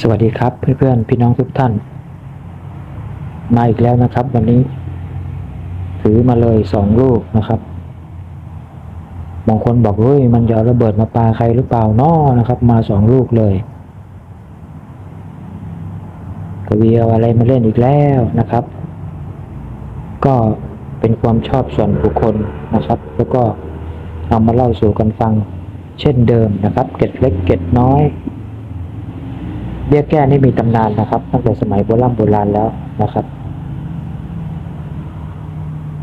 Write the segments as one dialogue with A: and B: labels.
A: สวัสดีครับเพื่อนๆพี่น้องทุกท่าน มาอีกแล้วนะครับ วันนี้ ถือมาเลยสองลูกนะครับบางคนบอกเฮ้ยมันจะระเบิดมาปาใครหรือเปล่าน้อนะครับ มาสองลูกเลยกวีเอาอะไรมาเล่นอีกแล้วนะครับ ก็เป็นความชอบส่วนบุคคลนะครับ แล้วก็เอามาเล่าสู่กันฟัง เช่นเดิมนะครับ เก็ดเล็กเก็ดน้อย เบี้ยแก้นี่มีตำนานนะครับ ตั้งแต่สมัยโบราณโบราณแล้วนะครับ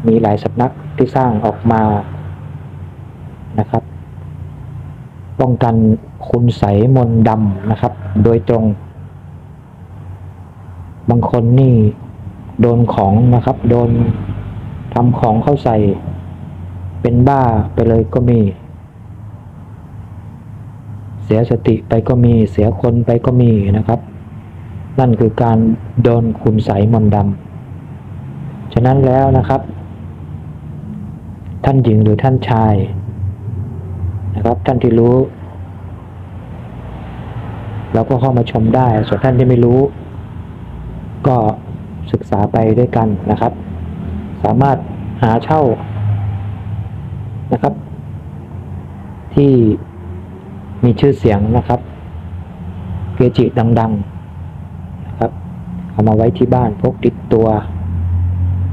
A: มีหลายสำนักที่สร้างออกมานะครับ ป้องกันคุณใสมนดำนะครับ โดยตรง บางคนนี่โดนของนะครับ โดนทำของเข้าใส่ เป็นบ้าไปเลยก็มี เสียสติไปก็มีเสียคนไปก็มีนะครับ นั่นคือการโดนคุณใสมนต์ดำฉะนั้นแล้วนะครับ ท่านหญิงหรือท่านชายนะครับ ท่านที่รู้ เราก็เข้ามาชมได้ ส่วนท่านที่ไม่รู้ ก็ศึกษาไปด้วยกันนะครับ สามารถหาเช่านะครับ ที่ มีชื่อเสียงนะครับ เกจิดังๆนะครับ เอามาไว้ที่บ้านพกติดตัว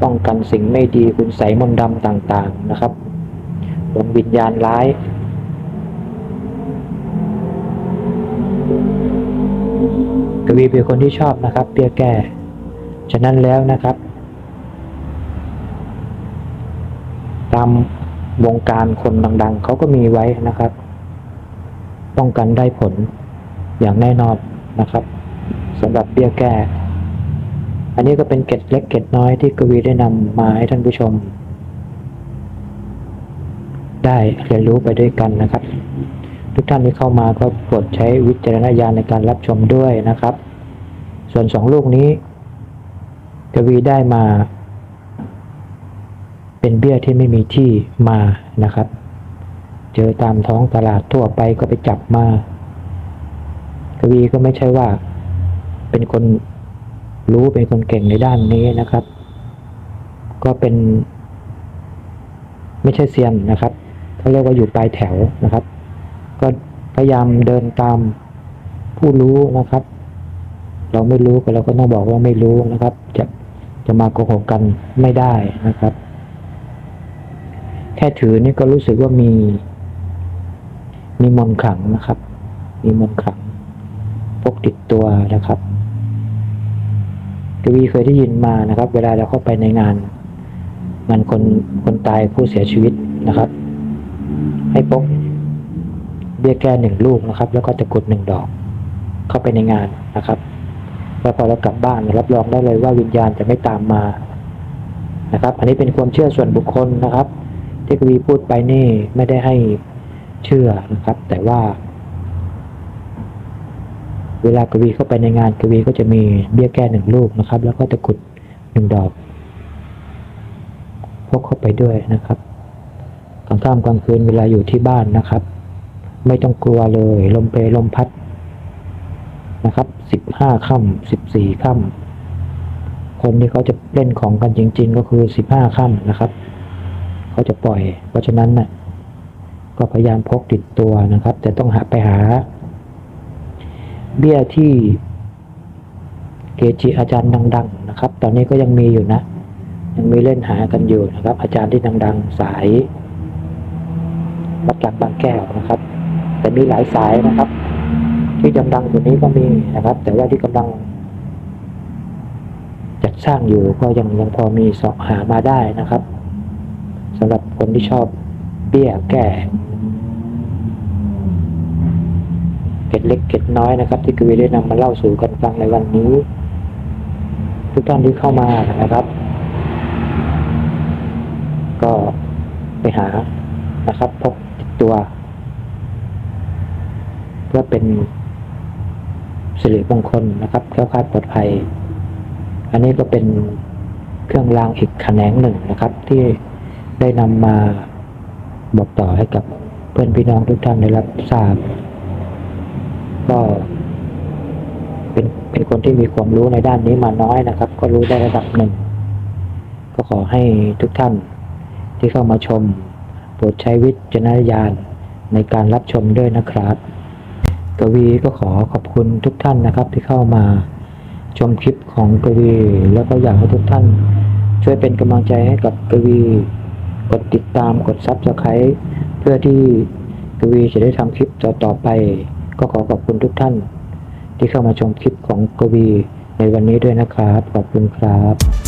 A: ป้องกันสิ่งไม่ดีคุณใสมนต์ดำต่างๆนะครับดวงวิญญาณร้ายกวีเป็นคนที่ชอบนะครับเปียแก่ ฉะนั้นแล้วนะครับ ตามวงการคนดัง ๆ เขาก็มีไว้นะครับ ป้องกันได้ผลอย่างแน่นอนนะครับสำหรับเบี้ยแก้ อันนี้ก็เป็นเกร็ดเล็กเกร็ดน้อยที่กวีได้นำมาให้ท่านผู้ชม ได้เรียนรู้ไปด้วยกันนะครับ ทุกท่านที่เข้ามาก็โปรดใช้วิจารณญาณในการรับชมด้วยนะครับ ส่วนสองลูกนี้ กวีได้มา เป็นเบี้ยที่ไม่มีที่มานะครับ เจอตามท้องตลาดทั่วไปก็ไปจับมากวีก็ไม่ใช่ว่า เป็นคนรู้เป็นคนเก่งในด้านนี้นะครับ ก็เป็น ไม่ใช่เซียนนะครับเขาเรียกว่าอยู่ปลายแถวนะครับ ก็พยายามเดินตามผู้รู้นะครับ เราไม่รู้ก็เราก็ต้องบอกว่าไม่รู้นะครับ จะจะมาโกหกกันไม่ได้นะครับ แค่ถือนี่ก็รู้สึกว่ามี มีมนต์ขลังนะครับ มีมนต์ขลังพกติดตัวนะครับกวีเคยได้ยินมานะครับ เวลาเราเข้าไปในงาน งานคนคนตายผู้เสียชีวิตนะครับ ให้พกเบี้ยแก้หนึ่งลูกนะครับ แล้วก็ตะกรุดหนึ่งดอก เข้าไปในงานนะครับแล้วพอเรากลับบ้านรับรองได้เลยว่าวิญญาณจะไม่ตามมานะครับ อันนี้เป็นความเชื่อส่วนบุคคลนะครับ ที่กวีพูดไปนี่ไม่ได้ให้ เชื่อนะครับ แต่ว่า เวลากวีเข้าไปในงานกวีก็จะมีเบี้ยแก้หนึ่งลูกนะครับ แล้วก็ตะกุดหนึ่งดอกพกเข้าไปด้วยนะครับกลางค่ำกลางคืนเวลาอยู่ที่บ้านนะครับ ไม่ต้องกลัวเลย ลมเพลลมพัดนะครับสิบห้าค่ำสิบสี่ค่ำคนที่เขาจะเล่นของกันจริง ๆ ก็คือสิบห้าค่ำนะครับ เขาจะปล่อย เพราะฉะนั้นน่ะ ก็พยายามพกติดตัวนะครับ แต่ต้องหาไปหา เบี้ยที่เกจิอาจารย์ดัง ๆ นะครับ ตอนนี้ก็ยังมีอยู่นะ ยังมีเล่นหากันอยู่นะครับ อาจารย์ที่ดัง ๆ สายวัดหลักบางแก้วนะครับ แต่มีหลายสายนะครับ ที่ดังๆตัวนี้ก็มีนะครับ แต่ว่าที่กำลังจัดสร้างอยู่ก็ยังยังพอมีสอบหามาได้นะครับสำหรับคนที่ชอบ เบี้ยแก้เก็ดเล็กเก็ดน้อยนะครับ ที่กวีได้นำมาเล่าสู่กันฟังในวันนี้ ทุกท่านที่เข้ามานะครับ ก็ไปหานะครับพกติดตัว เพื่อเป็นสิริมงคลนะครับแคล้วคลาดปลอดภัย อันนี้ก็เป็นเครื่องรางอีกแขนงหนึ่งนะครับ ที่ได้นำมา บอกต่อให้กับเพื่อนพี่น้องทุกท่านได้รับทราบ ก็เป็นเป็นคนที่มีความรู้ในด้านนี้มาน้อยนะครับ ก็รู้ได้ระดับหนึ่ง ก็ขอให้ทุกท่านที่เข้ามาชมโปรดใช้วิจารณญาณในการรับชมด้วยนะครับกวีก็ขอขอบคุณทุกท่านนะครับ ที่เข้ามาชมคลิปของกวี แล้วก็อยากให้ทุกท่านช่วยเป็นกำลังใจให้กับกวี กดติดตามกดซับสไครต์เพื่อที่กวีจะได้ทำคลิปต่อๆไป ก็ขอขอบคุณทุกท่าน ที่เข้ามาชมคลิปของกวีในวันนี้ด้วยนะครับ ขอบคุณครับ